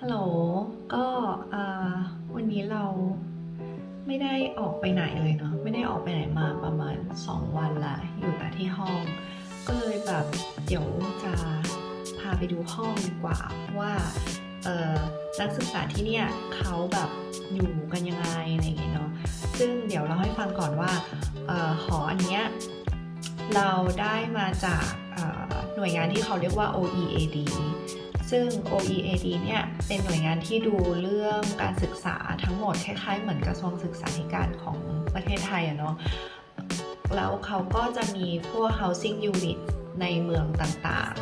ฮัลโหล ก็อ่าวันนี้เราไม่ได้ออกไปไหนเลยเนาะ ไม่ได้ออกไปไหนมาประมาณ 2 วันละ อยู่แต่ที่ห้อง ก็เลยแบบเดี๋ยวจะพาไปดูห้องดีกว่าว่าเอ่อนักศึกษาที่เนี่ยเขาแบบอยู่กันยังไงอะไรอย่างเงี้ยเนาะ ซึ่งเดี๋ยวเราให้ฟังก่อนว่าเออหออันเนี้ยเราได้มาจากอ่อหน่วยงานที่เขาเรียกว่า OEAD ซึ่ง OEAD เนี่ยเป็นหน่วยงานที่ดูเรื่องการศึกษาทั้งหมดคล้ายๆ เหมือนกระทรวงศึกษาธิการของประเทศไทยอะเนาะแล้วเขาก็จะมีพวก housing unit ในเมืองต่าง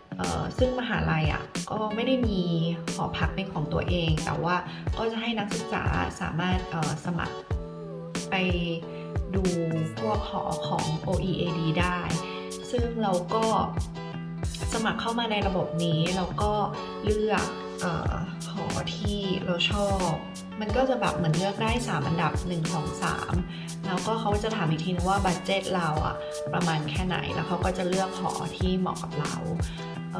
ๆ ซึ่งมหาลัยอะก็ไม่ได้มีหอพักเป็นของตัวเอง แต่ว่าก็จะให้นักศึกษาสามารถสมัครไปดูพวกหอของ OEAD ได้ ซึ่งเราก็ สมัครเข้ามาในระบบนี้แล้วก็เลือกออหอที่เราชอบ มันก็จะแบบเหมือนเลือกได้ 3 อันดับ 1 2 3 แล้วก็เขาจะถามอีกทีนึงว่าบัตเจ็ตเราอะประมาณแค่ไหน แล้วเขาก็จะเลือกหอที่เหมาะกับเราเ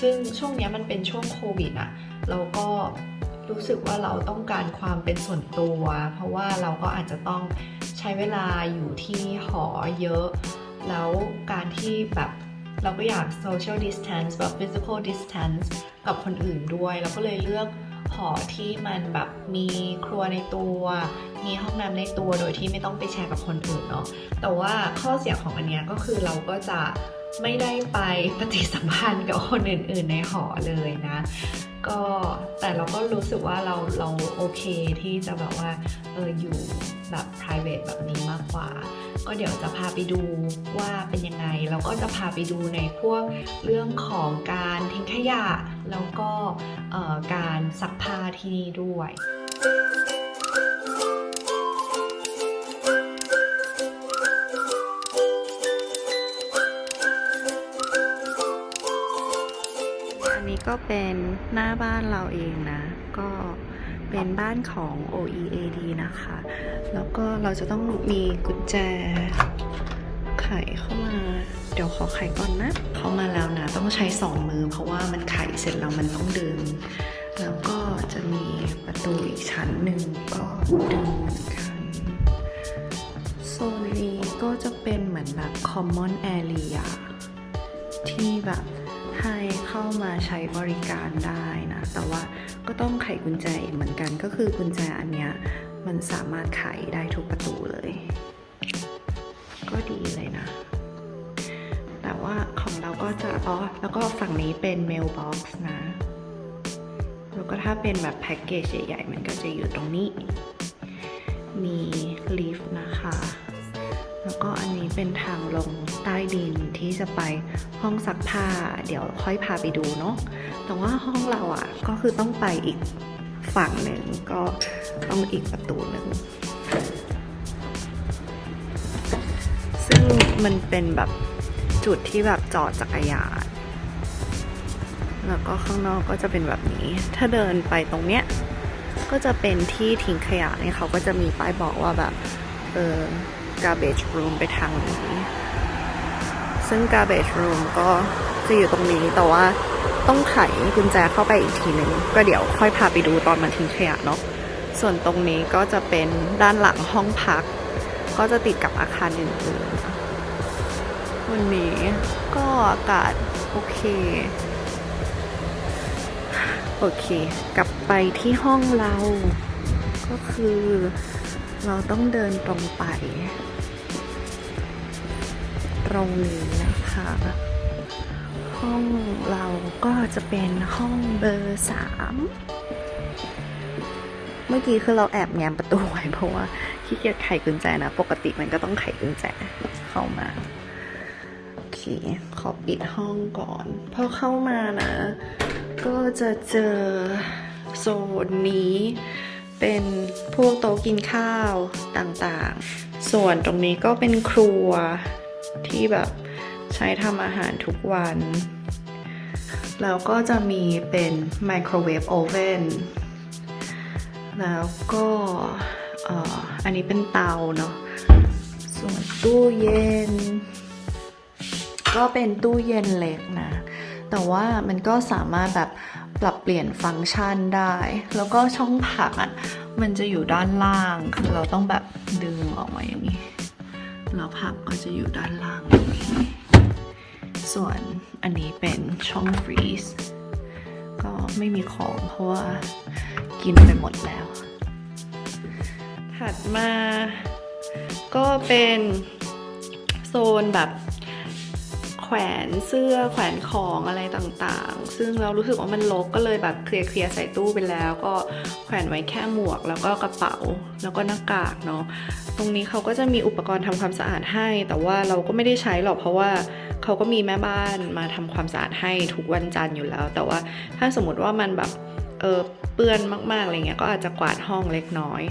ซึ่งช่วงนี้มันเป็นช่วงโควิดอะเราก็รู้สึกว่าเราต้องการความเป็นส่วนตัว เพราะว่าเราก็อาจจะต้องใช้เวลาอยู่ที่หอเยอะ แล้วการที่แบบ เราก็อยาก social distance แบบ physical distance กับคนอื่นด้วย เราก็เลยเลือกหอที่มันแบบมีครัวในตัว มีห้องน้ำในตัวโดยที่ไม่ต้องไปแชร์กับคนอื่นเนาะแต่ว่าข้อเสียของอันเนี้ยก็คือเราก็จะ ไม่ได้ไปปฏิสัมพันธ์กับคนอื่น ๆ ในหอเลยนะ ก็แต่เราก็รู้สึกว่าเราเราโอเคที่จะแบบว่าเอออยู่แบบ private แบบนี้มากกว่า ก็เดี๋ยวจะพาไปดูว่าเป็นยังไงแล้วก็จะพาไปดูในพวกเรื่องของการทิ้งขยะ แล้วก็การซักผ้าที่นี่ด้วย ก็เป็นหน้าบ้านเราเองนะ ก็เป็นบ้านของ OEAD นะคะ แล้วก็เราจะต้องมีกุญแจไขเข้ามา เดี๋ยวขอไขก่อนนะ เข้ามาแล้วนะ ต้องใช้สองมือ เพราะว่ามันไขเสร็จแล้วมันต้องดึง แล้วก็จะมีประตูอีกชั้นหนึ่งก็ดึงเหมือนกันโซนนี้ก็จะเป็นเหมือนแบบ common area ที่แบบ ให้เข้ามาใช้บริการได้นะ แต่ว่าก็ต้องไขกุญแจอีกเหมือนกัน ก็คือกุญแจอันเนี้ยมันสามารถไขได้ทุกประตูเลย ก็ดีเลยนะ แต่ว่าของเราก็จะอ๋อแล้วก็ฝั่งนี้เป็น mailbox นะ แล้วก็ถ้าเป็นแบบแพ็กเกจใหญ่ๆมันก็จะอยู่ตรงนี้ มีลิฟต์นะคะ แล้วก็อันนี้เป็นทางลงใต้ดินที่จะไปห้องซักผ้า เดี๋ยวค่อยพาไปดูเนาะ แต่ว่าห้องเราอะ่ะก็คือต้องไปอีกฝั่งหนึ่งก็ต้องอีกประตูหนึ่ง ซึ่งมันเป็นแบบจุดที่แบบจอดจักรยานแล้วก็ข้างนอกก็จะเป็นแบบนี้ ถ้าเดินไปตรงเนี้ยก็จะเป็นที่ทิ้งขยะเนี่ยเขาก็จะมีป้ายบอกว่าแบบ เออ garbage room ไปทางนี้ ซึ่ง garbage room ก็จะอยู่ตรงนี้แต่ว่าต้องไขกุญแจเข้าไปอีกทีหนึ่งก็เดี๋ยวค่อยพาไปดูตอนมันทิ้งขยะเนาะส่วนตรงนี้ก็จะเป็นด้านหลังห้องพัก ก็จะติดกับอาคารอื่นๆ วันนี้ก็อากาศโอเคโอเค กลับไปที่ห้องเรา ก็คือเราต้องเดินตรงไป ตรงนี้นะคะ ห้องเราก็จะเป็นห้องเบอร์สามเมื่อกี้คือเราแอบแง้มประตูไว้เพราะว่าขี้เกียจไขกุญแจนะ ปกติมันก็ต้องไขกุญแจเข้ามาโอเคขอปิดห้องก่อนพอเข้ามานะ ก็จะเจอโซนนี้เป็นพวกโต๊ะกินข้าวต่างๆ ส่วนตรงนี้ก็เป็นครัว ที่แบบใช้ทำอาหารทุกวัน แล้วก็จะมีเป็นไมโครเวฟโอเวนแล้วก็อ่ออันนี้เป็นเตาเนาะ ส่วนตู้เย็น ก็เป็นตู้เย็นเล็กนะ แต่ว่ามันก็สามารถแบบปรับเปลี่ยนฟังก์ชันได้ แล้วก็ช่องผักอะมันจะอยู่ด้านล่าง คือเราต้องแบบดึงออกมาอย่างนี้ แล้วผักก็จะอยู่ด้านล่าง ส่วนอันนี้เป็นช่องฟรีซก็ไม่มีของเพราะว่ากินไปหมดแล้ว ถัดมาก็เป็นโซนแบบ แขวนเสื้อแขวนของอะไรต่างๆ ซึ่งเรารู้สึกว่ามันรกก็เลยแบบเคลียร์เคลียร์ใส่ตู้ไปแล้ว ก็แขวนไว้แค่หมวก แล้วก็กระเป๋าแล้วก็หน้ากากเนาะตรงนี้เขาก็จะมีอุปกรณ์ทำความสะอาดให้ แต่ว่าเราก็ไม่ได้ใช้หรอกเพราะว่าเขาก็มีแม่บ้านมาทำความสะอาดให้ทุกวันจันทร์อยู่แล้ว แต่ว่าถ้าสมมติว่ามันแบบเออเปื้อนมากๆอะไรเงี้ยก็อาจจะกวาดห้องเล็กน้อย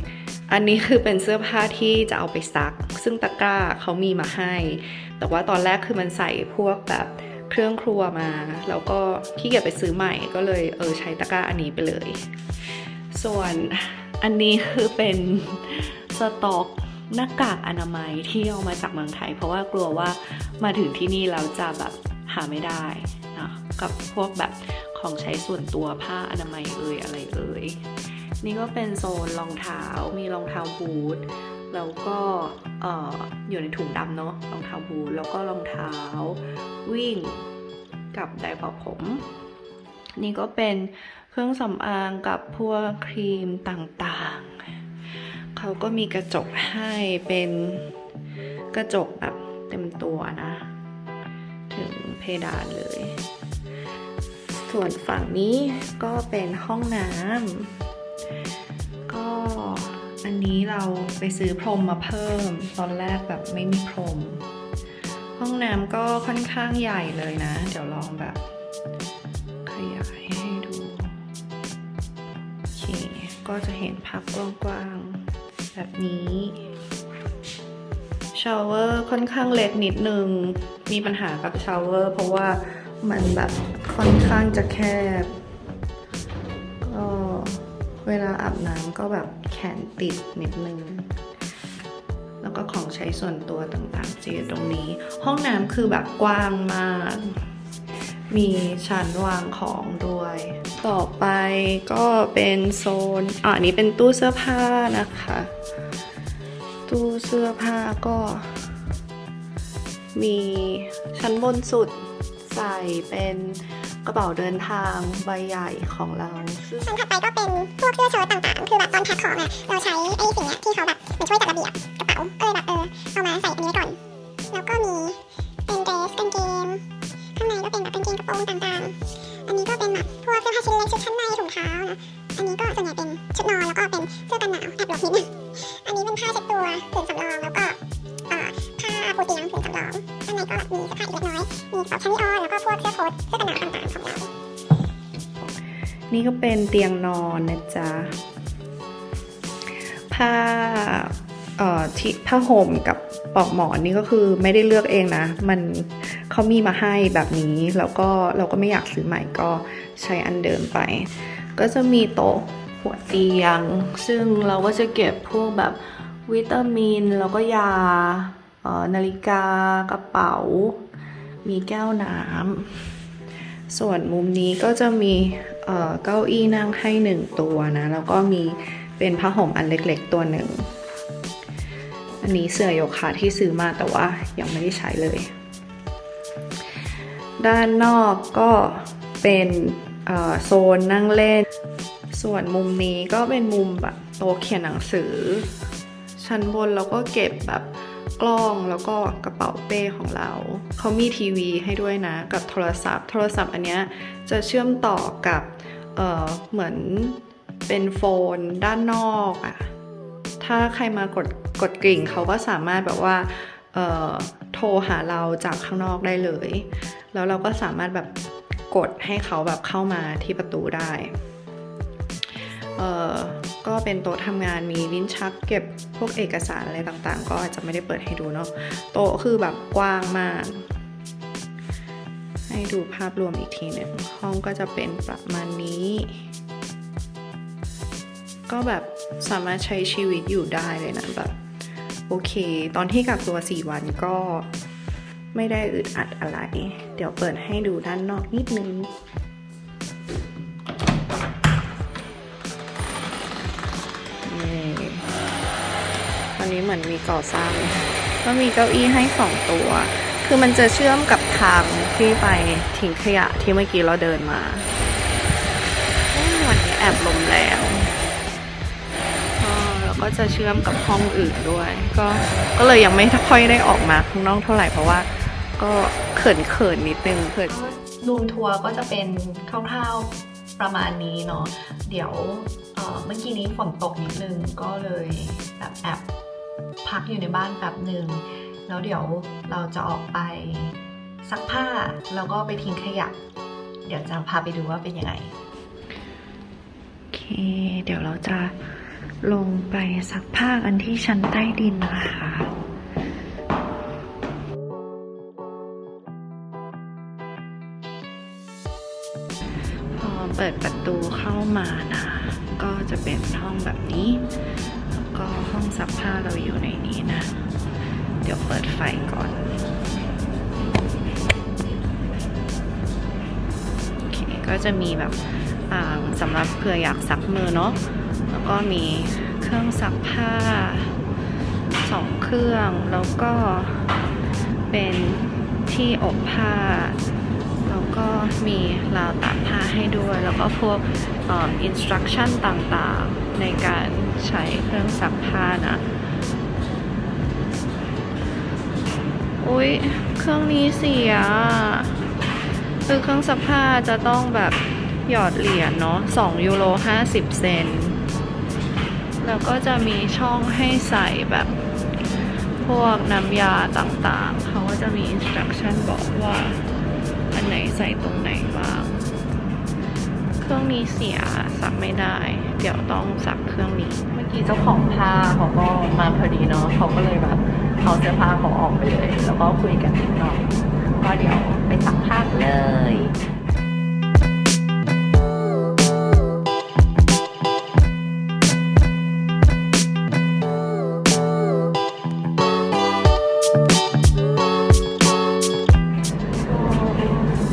อันนี้คือเป็นเสื้อผ้าที่จะเอาไปซัก ซึ่งตะกร้าเขามีมาให้ แต่ว่าตอนแรกคือมันใส่พวกแบบเครื่องครัวมา แล้วก็ขี้เกียจไปซื้อใหม่ก็เลยเออใช้ตะกร้าอันนี้ไปเลย ส่วนอันนี้คือเป็นสต็อกหน้ากากอนามัยที่เอามาจากเมืองไทย เพราะว่ากลัวว่ามาถึงที่นี่แล้วจะแบบหาไม่ได้นะกับพวกแบบของใช้ส่วนตัวผ้าอนามัยเอ่ยอะไรเอ่ยนี่ก็เป็นโซนรองเท้ามีรองเท้าบูท แล้วก็ออยู่ในถุงดำเนาะรองเท้าบูทแล้วก็รองเท้าวิ่งกับไดร์เป่าผม นี่ก็เป็นเครื่องสำอางกับพวกครีมต่างๆ เขาก็มีกระจกให้เป็นกระจกแบบเต็มตัวนะ ถึงเพดานเลย ส่วนฝั่งนี้ก็เป็นห้องน้ำ อันนี้เราไปซื้อพรมมาเพิ่ม ตอนแรกแบบไม่มีพรม ห้องน้ำก็ค่อนข้างใหญ่เลยนะ เดี๋ยวลองแบบ ขยายให้ดูโอเคก็จะเห็นภาพกว้างๆแบบนี้ชาวเวอร์ค่อนข้างเล็กนิดนึง มีปัญหากับชาวเวอร์เพราะว่ามันแบบค่อนข้างจะแคบ เวลาอาบน้ำก็แบบแขนติดนิดนึง แล้วก็ของใช้ส่วนตัวต่างๆจะอยู่ตรงนี้ ห้องน้ำคือแบบกว้างมาก มีชั้นวางของด้วย ต่อไปก็เป็นโซนอะอันนี้เป็นตู้เสื้อผ้านะคะ ตู้เสื้อผ้าก็ มีชั้นบนสุดใส่เป็น กระเป๋าเดินทางใบใหญ่ของเราซึ่งชั้นถัดไปก็เป็นพวกเสื้อเชิ้ตต่างๆ คือแบบตอนแพ็คของอะเราใช้ไอ้สิ่งเนี้ยที่เขาแบบมันช่วยจัดระเบียบกระเป๋าก็เลยแบบเออ เตียงนอนนะจ๊ะ ผ้าที่ผ้าห่มกับปลอกหมอนนี่ก็คือไม่ได้เลือกเองนะ มันเขามีมาให้แบบนี้ แล้วก็เราก็ไม่อยากซื้อใหม่ก็ใช้อันเดิมไป ก็จะมีโต๊ะหัวเตียง ซึ่งเราก็จะเก็บพวกแบบวิตามิน แล้วก็ยานาฬิกากระเป๋า มีแก้วน้ำส่วนมุมนี้ก็จะมี เก้าอี้นั่งให้หนึ่งตัวนะ แล้วก็มีเป็นผ้าห่มอันเล็กๆ ตัวหนึ่ง อันนี้เสื่อโยคะที่ซื้อมาแต่ว่ายังไม่ได้ใช้เลย ด้านนอกก็เป็นโซนนั่งเล่น ส่วนมุมนี้ก็เป็นมุมแบบโต๊ะเขียนหนังสือ ชั้นบนเราก็เก็บแบบกล้องแล้วก็กระเป๋าเป้ของเรา เขามีทีวีให้ด้วยนะ กับโทรศัพท์ โทรศัพท์อันเนี้ยจะเชื่อมต่อกับ เออเหมือนเป็นโฟนด้านนอกอะถ้าใครมากดกดกริ่งเขาก็สามารถแบบว่าโทรหาเราจากข้างนอกได้เลย แล้วเราก็สามารถแบบกดให้เขาแบบเข้ามาที่ประตูได้ เอ่อ ก็เป็นโต๊ะทำงานมีลิ้นชักเก็บพวกเอกสารอะไรต่างๆ ก็อาจจะไม่ได้เปิดให้ดูเนาะ โต๊ะคือแบบกว้างมาก ให้ดูภาพรวมอีกทีหนึ่งห้องก็จะเป็นประมาณนี้ ก็แบบสามารถใช้ชีวิตอยู่ได้เลยนะแบบโอเค ตอนที่กักตัว 4 วันก็ไม่ได้อึดอัดอะไร เดี๋ยวเปิดให้ดูด้านนอกนิดนึง นี่ตอนนี้เหมือนมีก่อสร้าง ก็มีเก้าอี้ให้สองตัว คือมันจะเชื่อมกับ ทางที่ไปทิ้งขยะที่เมื่อกี้เราเดินมา วันนี้แอบลมแรงก็แล้วก็จะเชื่อมกับห้องอื่นด้วย ก็ก็เลยยังไม่ค่อยได้ออกมาข้างนอกเท่าไหร่เพราะว่าก็เขินเขินๆนิดนึงเขินรูมทัวร์ก็จะเป็นคร่าวๆประมาณนี้เนาะเดี๋ยวเอ่อเมื่อกี้นี้ฝนตกนิดนึงก็เลยแบบแอบพักอยู่ในบ้านแป๊บหนึ่งแล้วเดี๋ยวเราจะออกไป ซักผ้าแล้วก็ไปทิ้งขยะ เดี๋ยวจะพาไปดูว่าเป็นยังไง โอเค เดี๋ยวเราจะลงไปซักผ้ากันที่ชั้นใต้ดินนะคะพอเปิดประตูเข้ามานะก็จะเป็นห้องแบบนี้แล้วก็ห้องซักผ้าเราอยู่ในนี้นะ เดี๋ยวเปิดไฟก่อน ก็จะมีแบบสำหรับเผื่ออยากซักมือเนาะแล้วก็มีเครื่องซักผ้าสองเครื่องแล้วก็เป็นที่อบผ้า แล้วก็มีราวตากผ้าให้ด้วย แล้วก็พวกอินสตรักชั่นต่างๆในการใช้เครื่องซักผ้านะอุ๊ย เครื่องนี้เสีย คือเครื่องซักผ้าจะต้องแบบหยอดเหรียญเนาะ2ยูโร50 เซน แล้วก็จะมีช่องให้ใส่แบบพวกน้ำยาต่างๆ เขาก็จะมีอินสตรักชั่นบอกว่า อันไหนใส่ตรงไหนบ้าง เครื่องนี้เสียสักไม่ได้ เดี๋ยวต้องสักเครื่องนี้ เมื่อกี้เจ้าของผ้าเขาก็มาพอดีเนาะเขาก็เลยแบบเอาเสื้อผ้าเขาออกไปเลย แล้วก็คุยกันนิดหน่อย ก็เดี๋ยวไปสักผ้ากันเลย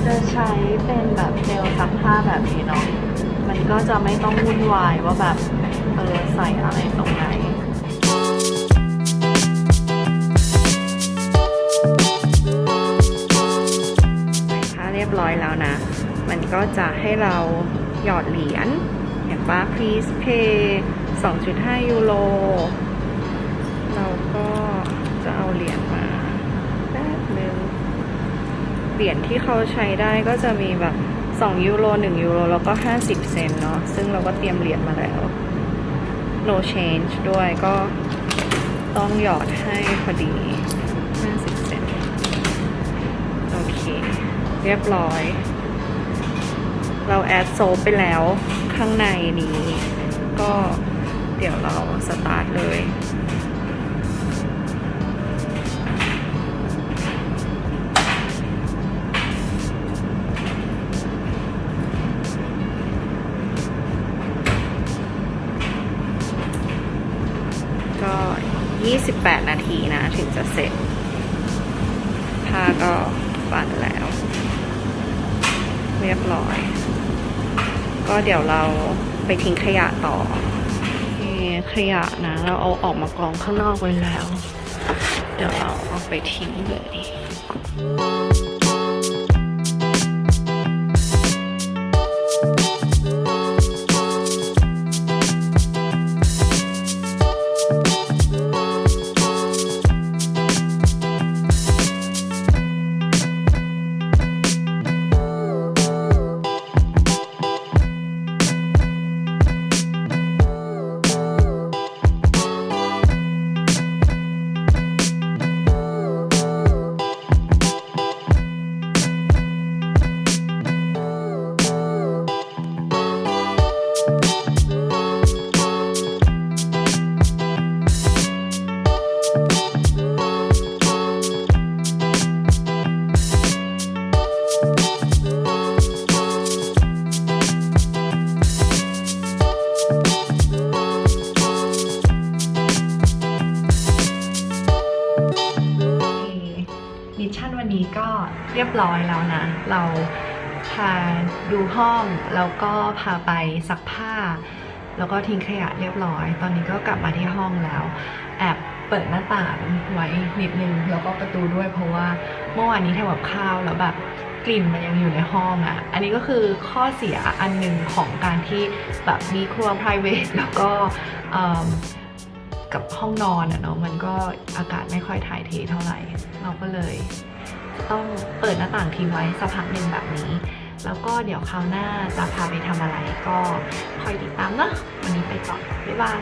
จะใช้เป็นแบบเจลซักผ้าแบบนี้เนาะ มันก็จะไม่ต้องวุ่นวายว่าแบบ เออใส่อะไรตรงไหน ก็จะให้เราหยอดเหรียญเห็นปะ please pay 2.5 ยูโร เราก็จะเอาเหรียญมาแป๊บนึง เหรียญที่เขาใช้ได้ก็จะมีแบบ 2 ยูโร 1 ยูโร แล้วก็ 50 เซนเนาะ ซึ่งเราก็เตรียมเหรียญมาแล้ว no change ด้วยก็ต้องหยอดให้พอดี 50 เซนโอเค เรียบร้อย เราแอดโซฟไปแล้วข้างในนี้ ก็เดี๋ยวเราสตาร์ทเลยก็28 นาทีนะ ถึงจะเสร็จ ผ้าก็ปั่นแล้ว เรียบร้อย ก็เดี๋ยวเราไปทิ้งขยะต่อนี่ขยะนะ เราเอาออกมากองข้างนอกไว้แล้ว เดี๋ยวเราเอาไปทิ้งเลย ยบร้อยแล้วนะ เราพาดูห้องแล้วก็พาไปซักผ้า แล้วก็ทิ้งขยะเรียบร้อย ตอนนี้ก็กลับมาที่ห้องแล้ว แอบเปิดหน้าต่างไว้นิดนึงแล้วก็ประตูด้วยเพราะว่าเมื่อวานนี้ทำกับข้าวแล้วแบบกลิ่นมันยังอยู่ในห้องอะ่ะ อันนี้ก็คือข้อเสียอันหนึ่งของการที่แบบมีครัว private แล้วก็กับห้องนอนอะเนาะมันก็อากาศไม่ค่อยถ่ายเทเท่าไหร่ เราก็เลย ต้องเปิดหน้าต่างทิ้งไว้สักพักหนึ่งแบบนี้ แล้วก็เดี๋ยวคราวหน้าจะพาไปทำอะไรก็คอยติดตามเนาะวันนี้ไปก่อนบ๊ายบาย